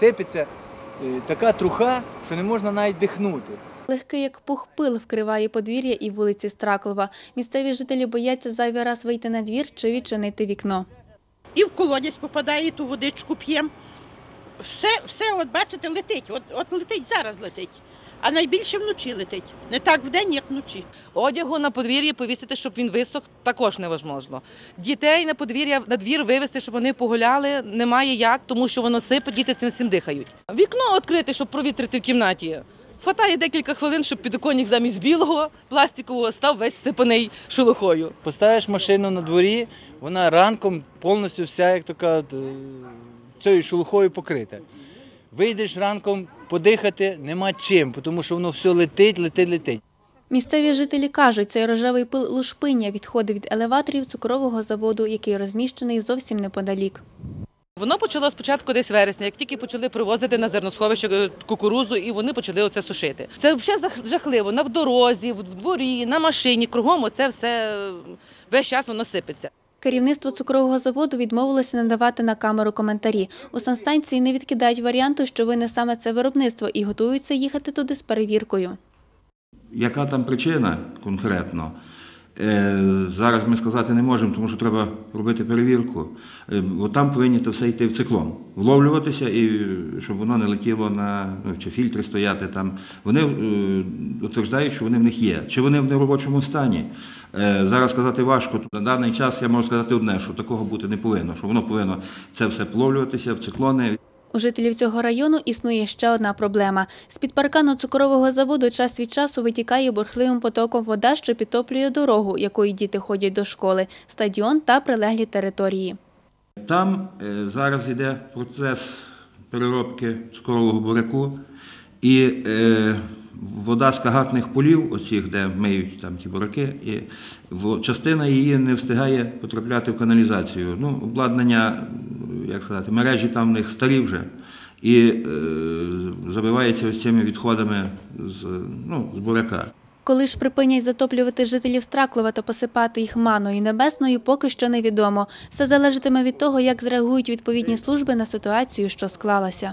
сипеться е, така труха, що не можна навіть дихнути. Легкий як пух пил вкриває подвір'я і вулиці Страклова. Місцеві жителі бояться зайвий раз вийти на двір чи відчинити вікно. і в колодязь попадає, і ту водичку п'ємо. Все, все, от бачите, летить. От, от летить зараз летить. А найбільше вночі летить. Не так вдень, як вночі. Одягу на подвір'ї повісити, щоб він висох, також невозможно. Дітей на подвір'я на двір вивезти, щоб вони погуляли, немає як, тому що воно сипе, діти цим всім дихають. Вікно відкрити, щоб провітрити в кімнаті. Хватає декілька хвилин, щоб підоконник замість білого пластикового став весь сипаний шелухою. Поставиш машину на дворі, вона ранком повністю вся, як то кажуть, е, цією шелухою покрита. Вийдеш ранком подихати, нема чим, тому що воно все летить, летить, летить. Місцеві жителі кажуть, цей рожевий пил лушпиння відходить від елеваторів цукрового заводу, який розміщений зовсім неподалік. Воно почало спочатку десь вересня, як тільки почали привозити на зерносховище е, кукурузу, і вони почали оце сушити. Це взагалі жах- жахливо. На дорозі, в дворі, на машині, кругом оце все е, весь час воно сипеться. Керівництво цукрового заводу відмовилося надавати на камеру коментарі. У санстанції не відкидають варіанту, що вине саме це виробництво, і готуються їхати туди з перевіркою. Яка там причина конкретно? Е, Зараз ми сказати не можемо, тому що треба робити перевірку. Е, От там повинні все йти в циклон, вловлюватися, і щоб воно не летіло на ну, чи фільтри стояти там. Вони е, утверждають, що вони в них є. Чи вони в неробочому стані? Зараз сказати важко. На даний час я можу сказати одне, що такого бути не повинно, що воно повинно це все вловлюватися в циклони. У жителів цього району існує ще одна проблема. З-під паркану цукрового заводу час від часу витікає бурхливим потоком вода, що підтоплює дорогу, якою діти ходять до школи, стадіон та прилеглі території. Там е, зараз йде процес переробки цукрового буряку, і е, вода з кагатних полів, оцих, де миють там ті бураки, і частина її не встигає потрапляти в каналізацію. Ну, обладнання, як сказати, мережі там в них старі вже. І е, забивається ось цими відходами з, ну, з буряка. Коли ж припинять затоплювати жителів Страклова та посипати їх маною небесною, поки що невідомо. Все залежатиме від того, як зреагують відповідні служби на ситуацію, що склалася.